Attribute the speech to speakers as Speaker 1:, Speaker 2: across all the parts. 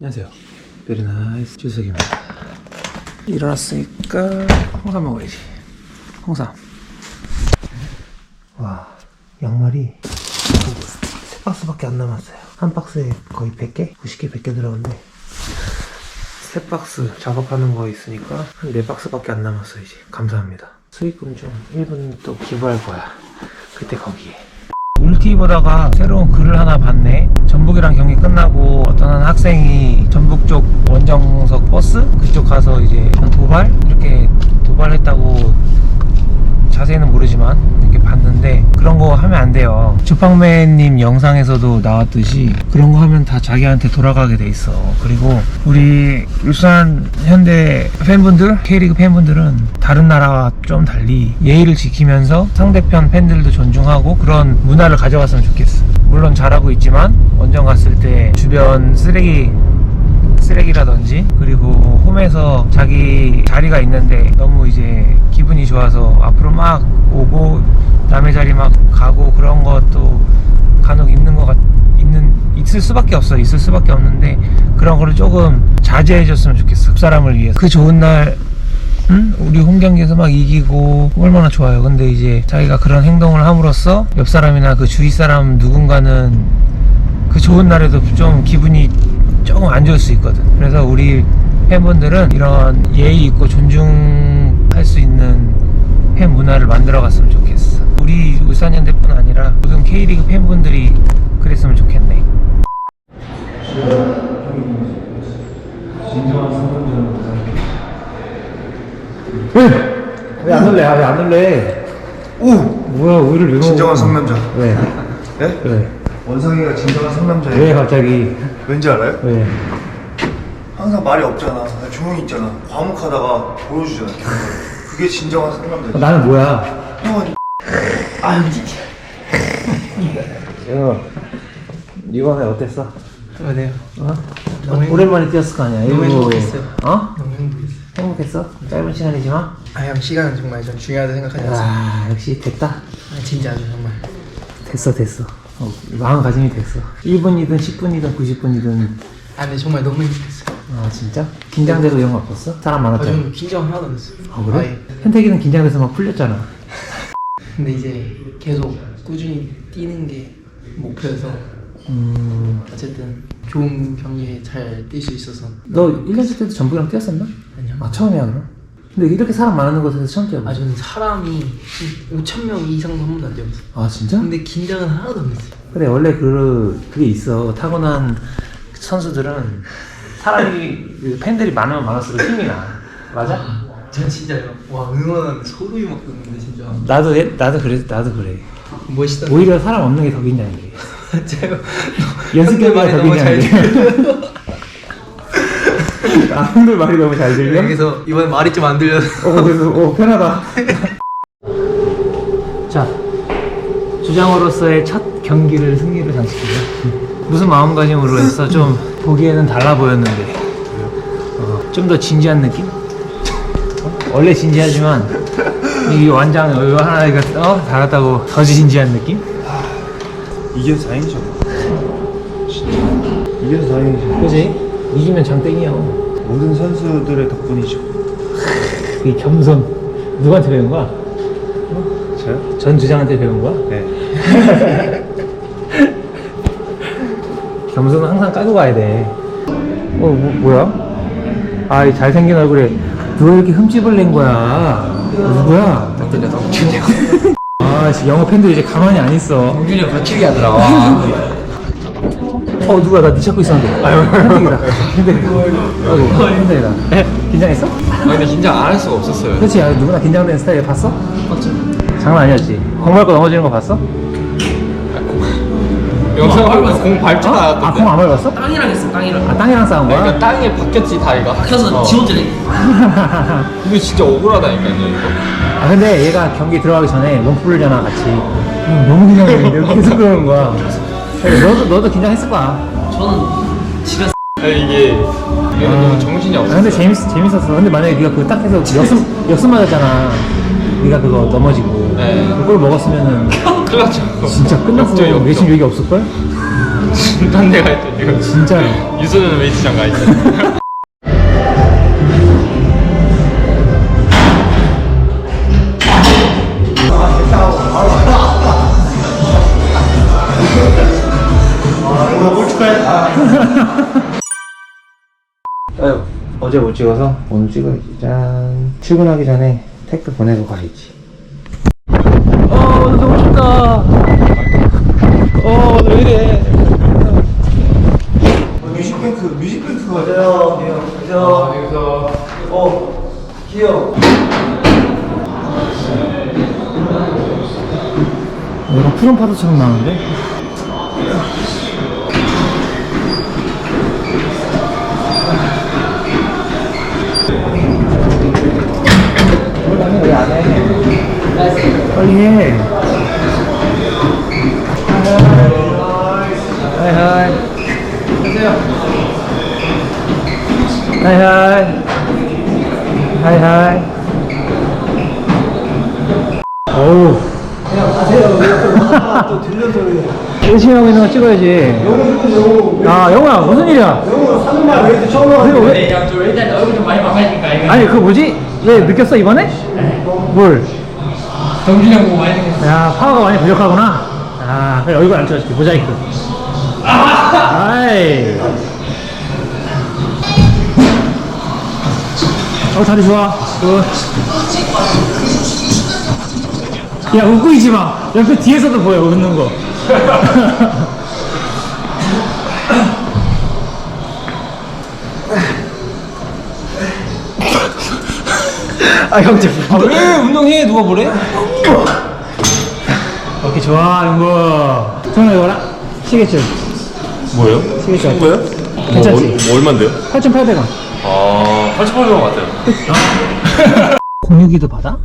Speaker 1: 안녕하세요. 베리나이스 주석입니다. 일어났으니까 홍삼 먹어야지. 홍삼. 와, 양말이 세 박스밖에 안 남았어요. 한 박스에 거의 100개? 90개, 100개 들어갔는데 세 박스 작업하는 거 있으니까 한 네 박스밖에 안 남았어요 이제. 감사합니다. 수익금 좀 1분 또 기부할 거야. 그때 거기에. 보다가 새로운 글을 하나 봤네. 전북이랑 경기 끝나고 어떤 한 학생이 전북 쪽 원정석 버스 그쪽 가서 이제 도발 이렇게 도발했다고 자세히는 모르지만 이렇게 봤는데 그런 거 하면 안 돼요. 주팡맨님 영상에서도 나왔듯이 그런 거 하면 다 자기한테 돌아가게 돼 있어. 그리고 우리 울산 현대 팬분들, K리그 팬분들은 다른 나라와 좀 달리 예의를 지키면서 상대편 팬들도 존중하고 그런 문화를 가져갔으면 좋겠어. 물론 잘하고 있지만 원정 갔을 때 주변 쓰레기 쓰레기라든지 그리고 홈에서 자기 자리가 있는데 너무 이제 기분이 좋아서 앞으로 막 오고 남의 자리 막 가고 그런 것도 간혹 있는 것 같, 있는 있을 수밖에 없어 있을 수밖에 없는데 그런 거를 조금 자제해 줬으면 좋겠어 그 사람을 위해서 그 좋은 날 응? 우리 홈 경기에서 막 이기고 얼마나 좋아요. 근데 이제 자기가 그런 행동을 함으로써 옆 사람이나 그 주위 사람 누군가는 그 좋은 날에도 좀 기분이 조금 안 좋을 수 있거든. 그래서 우리 팬분들은 이런 예의 있고 존중할 수 있는 팬 문화를 만들어 갔으면 좋겠어. 우리 울산현대뿐 아니라 모든 K리그 팬분들이 그랬으면 좋겠네. 진정한 성공적인 왜안 올래? 아, 왜안 올래?
Speaker 2: 오!
Speaker 1: 뭐야, 우유를 왜
Speaker 2: 진정한
Speaker 1: 먹어?
Speaker 2: 상남자.
Speaker 1: 왜?
Speaker 2: 예?
Speaker 1: 왜?
Speaker 2: 원상이가 진정한 상남자예요.
Speaker 1: 왜 갑자기?
Speaker 2: 왠지 알아요?
Speaker 1: 왜?
Speaker 2: 항상 말이 없잖아. 조용히 있잖아. 과묵하다가 보여주잖아. 그게 진정한 상남자지.
Speaker 1: 나는 뭐야?
Speaker 2: 형은
Speaker 1: 야, 이번에 어땠어?
Speaker 3: 어? 너무
Speaker 1: 오랜만에 뛰었을 거 아니야?
Speaker 3: 너무 행복했어요.
Speaker 1: 어?
Speaker 3: 너무 행복했어요.
Speaker 1: 행복했어? 짧은 시간이지만?
Speaker 3: 아, 형 시간은 정말 전 중요하다 생각하지 않습니다.
Speaker 1: 아, 역시 됐다.
Speaker 3: 아, 진짜 아주 정말.
Speaker 1: 됐어, 됐어. 어, 마음가짐이 됐어. 1분이든 10분이든 90분이든.
Speaker 3: 아, 근데 정말 너무 행복했어요.
Speaker 1: 아, 진짜? 긴장되고 이런 거 없었어? 사람
Speaker 3: 아,
Speaker 1: 많았잖아.
Speaker 3: 저는 긴장 하나도 안 했어요.
Speaker 1: 아, 그래?
Speaker 3: 아예.
Speaker 1: 현택이는 긴장돼서 막 풀렸잖아.
Speaker 3: 근데 이제 계속 꾸준히 뛰는 게 목표여서
Speaker 1: 음,
Speaker 3: 어쨌든 좋은 경기에 잘 뛸 수 있어서
Speaker 1: 너 1년차 때도 전북이랑 뛰었었나?
Speaker 3: 아니요.
Speaker 1: 아, 처음이야, 그럼? 근데 이렇게 사람 많은 곳에서 처음 뛰어봐.
Speaker 3: 아, 저는 사람이 5천 명 이상도 한 번도 안 뛰었어요.
Speaker 1: 아, 진짜?
Speaker 3: 근데 긴장은 하나도 안 했어요.
Speaker 1: 그래 원래 그 그게 있어 타고난 선수들은 사람이 그 팬들이 많으면 많을수록 힘이 나 맞아?
Speaker 3: 전 진짜요. 와, 응원하는데 소름이 막 돋는데 진짜.
Speaker 1: 나도 해- 나도 그래 나도 그래
Speaker 3: 멋있다.
Speaker 1: 오히려 사람 없는 게 더 긴장해
Speaker 3: 제가
Speaker 1: 연습 경기가 더 긴장해 아 형들 말이 너무 잘 들려?
Speaker 3: 여기서 이번에 말이 좀 안 들려서
Speaker 1: 어 그래서 어 편하다 자 주장으로서의 첫 경기를 승리로 장식해요 무슨 마음가짐으로 했어 좀 보기에는 달라 보였는데 어, 좀더 진지한 느낌? 어? 원래 진지하지만 이 완장 이거 하나 이거 어 달았다고 더 진지한 느낌?
Speaker 2: 이겨서 다행이죠. 진짜. 이겨서 다행이죠.
Speaker 1: 그지? 이기면 장땡이야
Speaker 2: 모든 선수들의 덕분이죠.
Speaker 1: 이 겸손 누구한테 배운 거야?
Speaker 2: 저요?
Speaker 1: 전 주장한테 배운 거야?
Speaker 2: 네.
Speaker 1: 겸손은 항상 까고 가야 돼. 어, 뭐, 뭐야? 아, 이 잘생긴 얼굴에 누가 이렇게 흠집을 낸 거야? 누구야?
Speaker 3: 들려 더
Speaker 1: 아, 씨, 영어 팬들 이제 가만히 안 있어.
Speaker 3: 동준이 형 거칠게 하더라
Speaker 1: 어, 누가 나니 찾고 있었는데. 아유. 아이고, 현택이다. 긴장했어?
Speaker 4: 아 근데 긴장 안 할 수가 없었어요.
Speaker 1: 그렇지, 아, 누구나 긴장되는 스타일 봤어?
Speaker 3: 맞죠?
Speaker 1: 장난 아니었지. 공 밟고 넘어지는 거 봤어?
Speaker 4: 영상 보면 공 밟지
Speaker 1: 아,
Speaker 4: 않았던데.
Speaker 1: 공안 밟았어?
Speaker 3: 땅이랑 했어 땅이랑
Speaker 1: 아, 땅이랑 싸운 거야?
Speaker 4: 그러니까 땅에 박혔지 다리가. 어.
Speaker 3: 지 혼자 내
Speaker 4: 이거 진짜 억울하다니까요 이거.
Speaker 1: 아 근데 얘가 경기 들어가기 전에 몸 풀잖아 같이 음, 너무 긴장했는데 계속 그러는 거야 너도 너도 긴장했을 거야
Speaker 3: 저는 집에서
Speaker 4: 아니, 이게 이게 너무 정신이
Speaker 1: 아,
Speaker 4: 없어.
Speaker 1: 근데 재밌 재밌었어 근데 만약에 네가 그거 딱 해서 역습 역습 맞았잖아 네가 그거 넘어지고
Speaker 4: 네.
Speaker 1: 그걸 먹었으면은
Speaker 4: 큰일 났죠.
Speaker 1: 진짜 끝났어
Speaker 4: 역전, 역전.
Speaker 1: 내심 얘기 없을 걸?
Speaker 4: 딴 데 가 있대 지금
Speaker 1: 진짜로.
Speaker 4: 유소년 웨이트장 가 있어
Speaker 1: 어제 못 찍어서 오늘 찍어야지. 짠. 출근하기 전에 택배 보내고 가야지. 어, 오늘 너무 춥다. 어, 오늘 왜 이래.
Speaker 2: 뮤직뱅크 뮤직뱅크가 맞아요. 안녕하세요. 안녕하세요. 어 귀여워.
Speaker 1: 약간 푸른 파도처럼 나는데? 왜안 해? 하이 하이. 하이 하이. 하이 하이. 어우. 하고 있는 거 찍어야지. 아, 영호야, 무슨 일이야?
Speaker 2: 영어 사는 말왜 처음
Speaker 1: 그리고
Speaker 2: 하는데?
Speaker 1: 왜?
Speaker 3: 저 일단 얼굴 좀 많이 이거
Speaker 1: 아니, 그 뭐지? 왜 느꼈어, 이번에? 뭘?
Speaker 3: 정준이 형 보고 많이 느꼈어
Speaker 1: 야, 파워가 많이 부족하구나. 아, 그래, 얼굴 안 찍어줄게. 모자이크. 아이. 어, 다리 좋아. 굿. 야, 웃고 있지 마. 옆에 뒤에서도 보여, 웃는 거. 아, 형제.
Speaker 3: 아, 왜 운동해 누가 뭐래?
Speaker 1: 오케이, 좋아, 이거. 정말 이거라? 시계줄.
Speaker 4: 뭐예요?
Speaker 1: 시계줄.
Speaker 4: 뭐예요?
Speaker 1: 괜찮지?
Speaker 4: 뭐, 뭐 얼만데요?
Speaker 1: 8,800원.
Speaker 4: 아 88만 같아요
Speaker 1: 공유기도 받아?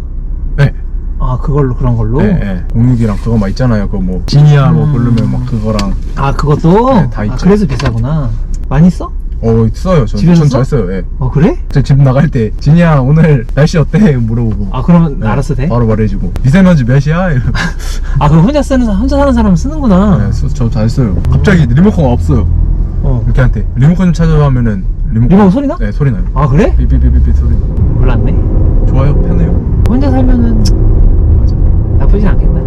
Speaker 5: 네.
Speaker 1: 아, 그걸로, 그런 걸로?
Speaker 5: 네, 네. 공육이랑 그거 막 있잖아요. 그거 뭐 지니아 뭐 부르면 막 그거랑
Speaker 1: 아, 그것도?
Speaker 5: 네, 다
Speaker 1: 아,
Speaker 5: 있죠.
Speaker 1: 그래서 비싸구나. 많이 써?
Speaker 5: 어 써요. 전,
Speaker 1: 집에서
Speaker 5: 전
Speaker 1: 써?
Speaker 5: 잘 써요. 예.
Speaker 1: 어, 그래?
Speaker 5: 저 집 나갈 때 지니아 오늘 날씨 어때? 물어보고.
Speaker 1: 아, 그러면
Speaker 5: 네,
Speaker 1: 알아서 돼?
Speaker 5: 바로 말해주고 미세먼지 몇이야?
Speaker 1: 아, 그럼 혼자 쓰는, 사- 혼자 사는 사람은 쓰는구나.
Speaker 5: 네, 저잘 써요. 갑자기 리모컨 없어요.
Speaker 1: 어.
Speaker 5: 이렇게 한테 리모컨 좀 찾아줘 하면은 리모컨,
Speaker 1: 리모컨 소리 나?
Speaker 5: 네 소리 나요.
Speaker 1: 아, 그래?
Speaker 5: 삐삐삐삐삐 소리.
Speaker 1: 몰랐네.
Speaker 5: 좋아요. 편해요.
Speaker 1: 혼자 살면은
Speaker 5: 맞아.
Speaker 1: 나쁘진 않겠다.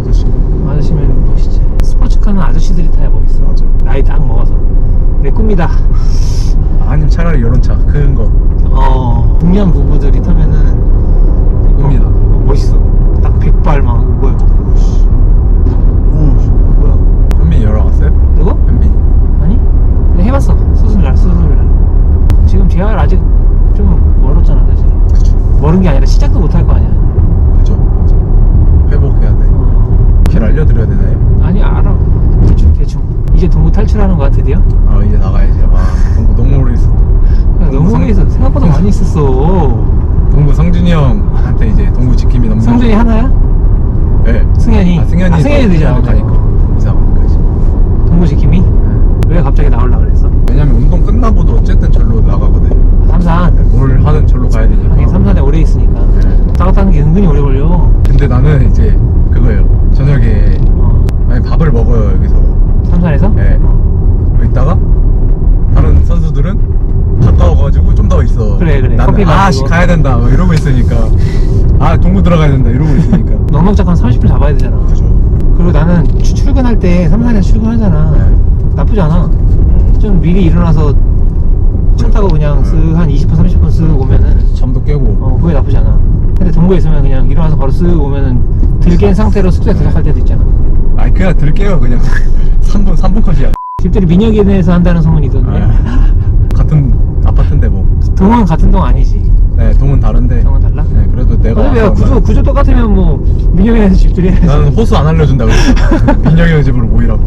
Speaker 5: 아저씨.
Speaker 1: 아저씨면 멋있지. 스포츠카는 아저씨들이 타야 멋있어.
Speaker 5: 맞아.
Speaker 1: 나이 딱 먹어서. 내 꿈이다.
Speaker 5: 아니면 차라리 이런 차 큰 거.
Speaker 1: 어, 중년 부부들이 타면은
Speaker 5: 꿈이다.
Speaker 1: 어, 멋있어. 딱 백발 막 뭐야. 오, 뭐야.
Speaker 5: 현빈이 열어갔어요?
Speaker 1: 누구?
Speaker 5: 현빈이.
Speaker 1: 아니? 그냥 해봤어. 수술날, 수술날. 지금 재활 아직 좀 멀었잖아, 그지?
Speaker 5: 그쵸.
Speaker 1: 멀은 게 아니라 시작도 못 할 거 아니야.
Speaker 5: 그죠. 회복해야 돼.
Speaker 1: 어,
Speaker 5: 길 알려드려야 되나요?
Speaker 1: 아니, 알아. 대충, 대충. 이제 동부 탈출하는 거야, 드디어?
Speaker 5: 아 이제 나가야지. 아 동구 너무 오래 있어.
Speaker 1: 그냥 너무
Speaker 5: 성-
Speaker 1: 오래 있어. 생각보다 많이 있었어.
Speaker 5: 동구 성준이 형한테 이제 동구 지킴이 너무.
Speaker 1: 성준이 하나야?
Speaker 5: 네.
Speaker 1: 승현이?
Speaker 5: 아, 승현이.
Speaker 1: 아, 승현이 되잖아.
Speaker 5: 가니까 이사가니까지.
Speaker 1: 동부 지킴이? 왜 갑자기 나오려고 그랬어?
Speaker 5: 왜냐면 운동 끝나고도 어쨌든 절로 나가거든.
Speaker 1: 삼산.
Speaker 5: 뭘 하든 절로 가야 되니까.
Speaker 1: 하긴 삼산에 오래 있으니까.
Speaker 5: 네.
Speaker 1: 왔다 갔다 하는 게 은근히 오래 걸려.
Speaker 5: 근데 나는 이제 그거예요. 저녁에
Speaker 1: 어.
Speaker 5: 아니 밥을 먹어요 여기서.
Speaker 1: 삼산에서?
Speaker 5: 네.
Speaker 1: 어.
Speaker 5: 있다가 다른 선수들은 가까워가지고 좀 더 있어.
Speaker 1: 그래, 그래.
Speaker 5: 나는 아씨
Speaker 1: 마시고.
Speaker 5: 가야 된다 막 이러고 있으니까 아 동구 들어가야 된다 이러고 있으니까.
Speaker 1: 넉넉작 한 30분 잡아야 되잖아.
Speaker 5: 그죠.
Speaker 1: 그리고 나는 추- 출근할 때 삼산에서 출근하잖아.
Speaker 5: 네.
Speaker 1: 나쁘지 않아. 좀 미리 일어나서 차 타고 그냥 쓱 한 20분, 30분 쓱 오면은
Speaker 5: 잠도 깨고.
Speaker 1: 어, 그게 나쁘지 않아. 근데 동구에 있으면 그냥 일어나서 바로 쓱 오면은 들깬 상태로 숙소에 도착할 때도 있잖아.
Speaker 5: 아니 그냥 들게요 그냥 3분 3분 컷이야.
Speaker 1: 집들이 민혁이네에서 한다는 소문이 있던데.
Speaker 5: 아, 같은 아파트인데 뭐.
Speaker 1: 동은 같은 동 아니지.
Speaker 5: 네 동은 다른데.
Speaker 1: 동은 달라?
Speaker 5: 네 그래도 내가.
Speaker 1: 어차피
Speaker 5: 와서
Speaker 1: 구조,
Speaker 5: 난-
Speaker 1: 구조 똑같으면 뭐 민혁이네에서 집들이 해야지.
Speaker 5: 나는 호수 안 알려준다 그랬어. 민영이 형 집으로 모이라고.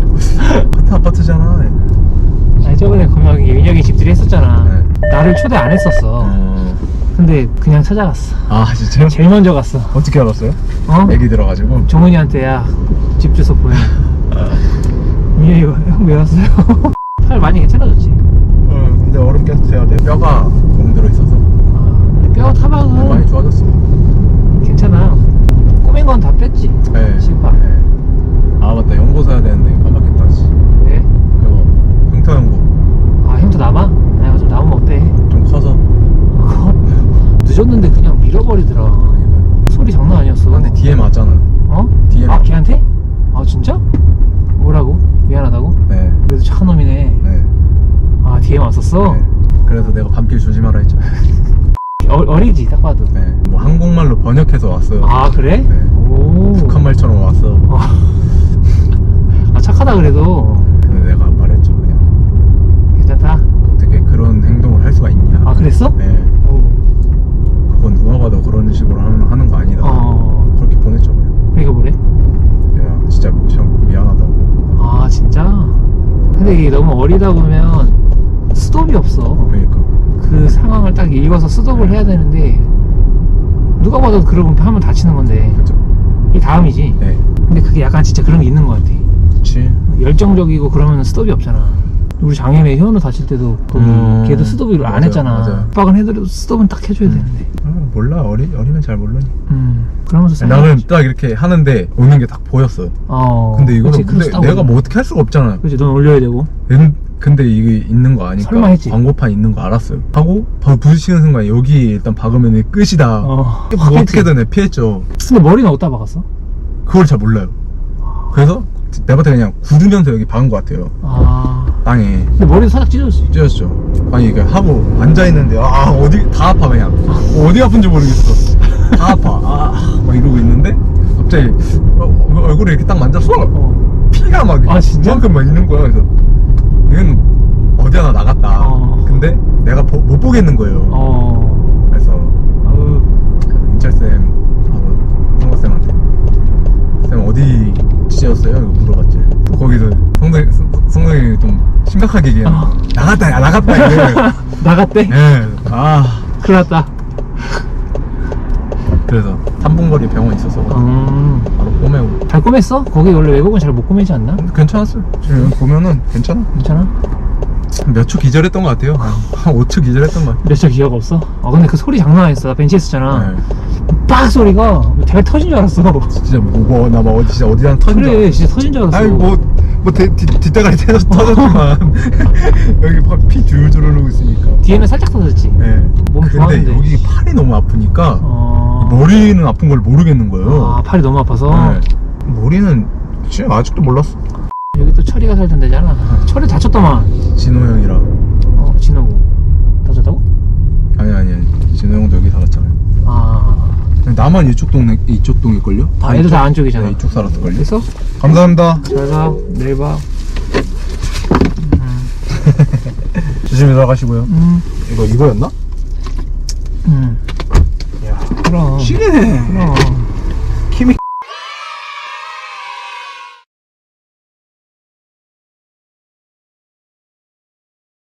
Speaker 5: 같은 아파트잖아. 네.
Speaker 1: 아니 저번에 그냥 민혁이 집들이 했었잖아.
Speaker 5: 네.
Speaker 1: 나를 초대 안 했었어.
Speaker 5: 어.
Speaker 1: 근데 그냥 찾아갔어.
Speaker 5: 아 진짜요?
Speaker 1: 제일 먼저 갔어.
Speaker 5: 어떻게 알았어요?
Speaker 1: 어?
Speaker 5: 애기 들어가지고.
Speaker 1: 정은이한테 야 집 주소 보내. 민혁이가 형왜 왔어요? 팔 많이 괜찮아졌지.
Speaker 5: 어, 근데 얼음 깼어요. 내 뼈가 너무 들어 있어서
Speaker 1: 아, 뼈 타박은
Speaker 5: 많이 좋아졌어.
Speaker 1: 괜찮아. 꼬맨 건다 뺐지.
Speaker 5: 네.
Speaker 1: 신발.
Speaker 5: 네. 아 맞다 연고 사야 되는데 깜빡했다 씨.
Speaker 1: 왜?
Speaker 5: 그거 흉터 연고
Speaker 1: 아 형도 남아? 아 좀 남으면 어때?
Speaker 5: 좀 커서
Speaker 1: 늦었는데 그냥 밀어버리더라 소리 장난 아니었어
Speaker 5: 근데 뒤에 맞잖아
Speaker 1: 어?
Speaker 5: 뒤에
Speaker 1: 아
Speaker 5: 맞-
Speaker 1: 걔한테? 아 진짜? 뭐라고? 미안하다고?
Speaker 5: 네,
Speaker 1: 그래도 착한 놈이네
Speaker 5: 네,
Speaker 1: 아 왔었어?
Speaker 5: 네. 그래서 내가 밤길 조심하라 했죠
Speaker 1: 어, 어리지 딱 봐도
Speaker 5: 네. 뭐 한국말로 번역해서 왔어요
Speaker 1: 아 그래?
Speaker 5: 네.
Speaker 1: 오
Speaker 5: 북한말처럼 왔어
Speaker 1: 어. 아 착하다 그래도
Speaker 5: 근데 내가 말했죠 그냥
Speaker 1: 괜찮다
Speaker 5: 어떻게 그런 행동을 할 수가 있냐
Speaker 1: 아 그랬어?
Speaker 5: 네
Speaker 1: 오.
Speaker 5: 그건 누가 봐도 그런 식으로 하는, 하는 거 아니다
Speaker 1: 어
Speaker 5: 그렇게 보냈죠 그냥
Speaker 1: 이거 뭐래?
Speaker 5: 야 진짜 좀 미안하다고
Speaker 1: 아 진짜? 근데 이게 너무 어리다 보면 스톱이 없어.
Speaker 5: 그러니까.
Speaker 1: 그 상황을 딱 읽어서 스톱을 해야 되는데 누가 봐도 그러고 하면 다치는 건데
Speaker 5: 그죠
Speaker 1: 이 다음이지.
Speaker 5: 네.
Speaker 1: 근데 그게 약간 진짜 그런 게 있는 것 같아.
Speaker 5: 그치.
Speaker 1: 열정적이고 그러면 스톱이 없잖아. 우리 장애매 현우 다칠 때도 거기
Speaker 5: 음,
Speaker 1: 걔도 스톱을 안
Speaker 5: 맞아요,
Speaker 1: 했잖아.
Speaker 5: 맞아요.
Speaker 1: 압박은 해도 스톱은 딱 해줘야 되는데.
Speaker 5: 아, 몰라. 어리, 어리면 잘 모르니.
Speaker 1: 음 그러면서
Speaker 5: 나는
Speaker 1: 생각하지.
Speaker 5: 딱 이렇게 하는데 오는 게 딱 보였어.
Speaker 1: 어
Speaker 5: 근데 이거는
Speaker 1: 그치,
Speaker 5: 근데 내가. 뭐 어떻게 할 수가 없잖아.
Speaker 1: 그치 넌 올려야 되고.
Speaker 5: 근- 근데 이게 있는 거 아니까
Speaker 1: 설마 했지?
Speaker 5: 광고판 있는 거 알았어요. 하고 바로 부딪히는 순간 여기 일단 박으면 끝이다.
Speaker 1: 어.
Speaker 5: 뭐 어떻게든 내 피했죠.
Speaker 1: 근데 머리는 어디다 박았어?
Speaker 5: 그걸 잘 몰라요. 그래서 내한테 그냥 구르면서 여기 박은 것 같아요.
Speaker 1: 아.
Speaker 5: 땅에.
Speaker 1: 근데 머리도 살짝 찢어졌지
Speaker 5: 찢었죠. 아니 이게 하고 앉아있는데 아 어디 다 아파 그냥. 어디 아픈지 모르겠어. 다 아파. 아막 이러고 있는데 갑자기 어, 어, 얼굴에 이렇게 딱 만졌어.
Speaker 1: 어.
Speaker 5: 피가 막
Speaker 1: 아, 진짜?
Speaker 5: 이만큼 막 있는 거야. 그래서 이건 어디 하나 나갔다
Speaker 1: 어.
Speaker 5: 근데 내가 보- 못 보겠는 거예요
Speaker 1: 어.
Speaker 5: 그래서
Speaker 1: 아우.
Speaker 5: 그 인철쌤하고 성과쌤한테 쌤 어디 찢었어요? 이거 물어봤지 거기서 성동이, 성- 성동이 좀 심각하게 얘기해
Speaker 1: 어.
Speaker 5: 나갔다 야 나갔다 이래
Speaker 1: 나갔대?
Speaker 5: 예. 아
Speaker 1: 큰일 났다
Speaker 5: 그래서 3분 거리 병원 있어서
Speaker 1: 음.
Speaker 5: 바로 꼬매고
Speaker 1: 잘 꼬맸어? 거기 원래 외국은 잘 못 꼬매지 않나?
Speaker 5: 괜찮았어요 지금 보면은 괜찮아
Speaker 1: 괜찮아?
Speaker 5: 몇 초 기절했던 것 같아요 한 5초 기절했던 것 같아요
Speaker 1: 몇초 기억 없어? 어 근데 그 소리 장난 아니었어 나 벤치에 있었잖아
Speaker 5: 네.
Speaker 1: 빡 소리가 대가 터진 줄 알았어
Speaker 5: 진짜 뭐나막 어디 진짜 어디랑 터진 줄
Speaker 1: 그래
Speaker 5: 알았어.
Speaker 1: 진짜 터진 줄 알았어
Speaker 5: 아니 뭐뭐 뒷대가리 터졌, 터졌지만 여기 막 피 줄줄 흐르고 있으니까
Speaker 1: 뒤에는 살짝 터졌지
Speaker 5: 네.
Speaker 1: 몸
Speaker 5: 근데
Speaker 1: 좋았는데.
Speaker 5: 여기 팔이 너무 아프니까
Speaker 1: 어...
Speaker 5: 머리는 아픈 걸 모르겠는 거예요.
Speaker 1: 아 팔이 너무 아파서?
Speaker 5: 네. 머리는 진짜 아직도 몰랐어.
Speaker 1: 여기 또 철이가 살던 데잖아. 철이 다쳤더만.
Speaker 5: 진호 형이랑.
Speaker 1: 어 진호고 다쳤다고?
Speaker 5: 아니 아니 아니. 진호 형도 여기 살았잖아요.
Speaker 1: 아.
Speaker 5: 나만 이쪽 동네 이쪽 동일 걸요?
Speaker 1: 아, 애들 다 안쪽이잖아.
Speaker 5: 네, 이쪽 살았을 걸요?
Speaker 1: 그래서
Speaker 5: 감사합니다.
Speaker 1: 잘가. 내일 봐.
Speaker 5: 조심히 들어가시고요.
Speaker 1: 음,
Speaker 5: 이거 이거였나?
Speaker 1: 음. 그럼
Speaker 5: 시계네.
Speaker 1: 그럼